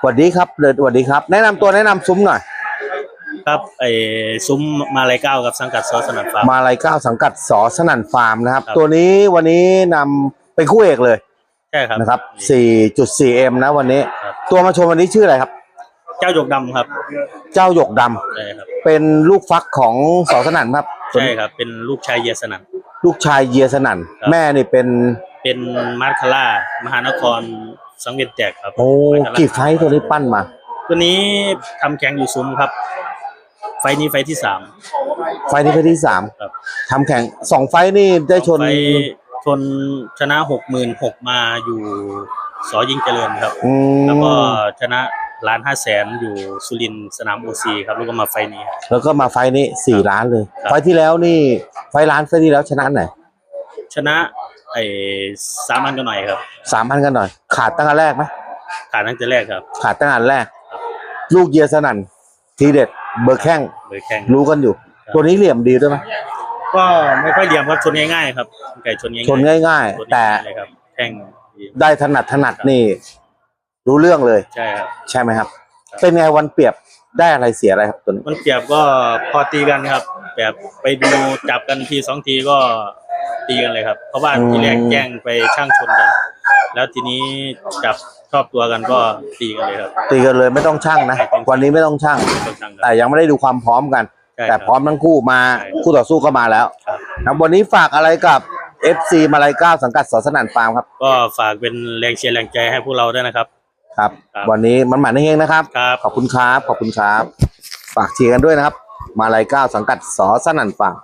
สวัสดีครับเดินสวัสดีครับ แนะนำตัวแนะนำซุ้มหน่อย ครับไอ้ซุ้มมาลายเก้ากับสังกัดซอสนัดฟาร์ม มาลายเก้าสังกัดสอสนั่นฟาร์มนะครับ ครับ ตัวนี้วันนี้นำเป็นคู่เอกเลยใช่ครับนะครับ 4.4M นะวันนี้ ครับ ตัวมาชมวันนี้ชื่ออะไรครับ เจ้าหยกดำครับเจ้าหยกดำใช่ครับเป็นลูกฟักของสอสนั่นครับใช่ครับเป็นลูกชายเยสนัน ลูกชายเยียสนั่นครับ แม่นี่เป็น เป็นมาร์คาร่ามหานครสังเวียนแจกครับโอ้มาร์คาร่ากี่ไฟท์ตัวนี้ปั้นมา ตัวนี้ทำแข่งอยู่ซุ้มครับ ไฟล์นี้ไฟล์ที่สาม ไฟท์ที่ไฟท์ที่สามครับ ทำแข่งสองไฟท์นี่ได้ชนไฟล์ชนชนะหกหมื่นหกมาอยู่สอยิงเจริญครับ อืมแล้วก็ชนะล้านห้าแสนอยู่สุรินทร์สนามโอซีครับแล้วก็มาไฟล์นี้แล้วก็มาไฟท์นี้สี่ล้านเลย ครับ ไฟท์ที่แล้วนี่ไฟท์ล้านไฟท์ที่แล้วชนะไหนชนะ ไอ้สามพันกันหน่อยครับ สามพันกันหน่อย ขาดตั้งแต่แรกไหมขาดตั้งแต่แรกครับขาดตั้งแต่แรก ลูกเยียสนั่น ทีเด็ด เบอร์แข้งเบอร์แข่งรู้กันอยู่ครับตัวนี้เหลี่ยมดีด้วยไหมก็ไม่ค่อยเหลี่ยมครับชนง่ายๆครับไก่ชนง่ายๆชนง่าย ชนๆ แต่ง่ายๆเลยครับแข่งดีได้ถนัดถนัดนี่ รู้เรื่องเลย ใช่ครับ ใช่ไหมครับ ครับ เป็นไงวันเปรียบได้อะไรเสียอะไรครับตัวนี้มันเปรียบก็พอตีกันครับ แบบไปดูจับกันทีสองทีก็ ตีกันเลยครับ เพราะว่าทีแรกแย่งไปช่างชนกัน แล้วทีนี้จับชอบตัวกันก็ตีกันเลยครับ ตีกันเลยไม่ต้องช่างนะไม่ต้องวันนี้ไม่ต้องช่างไม่ต้องช่างกัน แต่ยังไม่ได้ดูความพร้อมกัน ใช่แต่คบพร้อมทั้งคู่มาใช่คู่ต่อสู้ก็มาแล้วครับนะวันนี้ฝากอะไรกับ FC มาลายเก้าสังกัดสอสนันฟาร์มครับก็ฝากเป็นแรงเชียร์แรงใจให้พวกเราด้วยนะครับ ครับ ครับ วันนี้มันหมันเฮงๆนะครับ ครับ ขอบคุณครับ ขอบคุณครับ ฝากเชียร์กันด้วยนะครับ มาลายเก้าสังกัดสอสนันฟาร์ม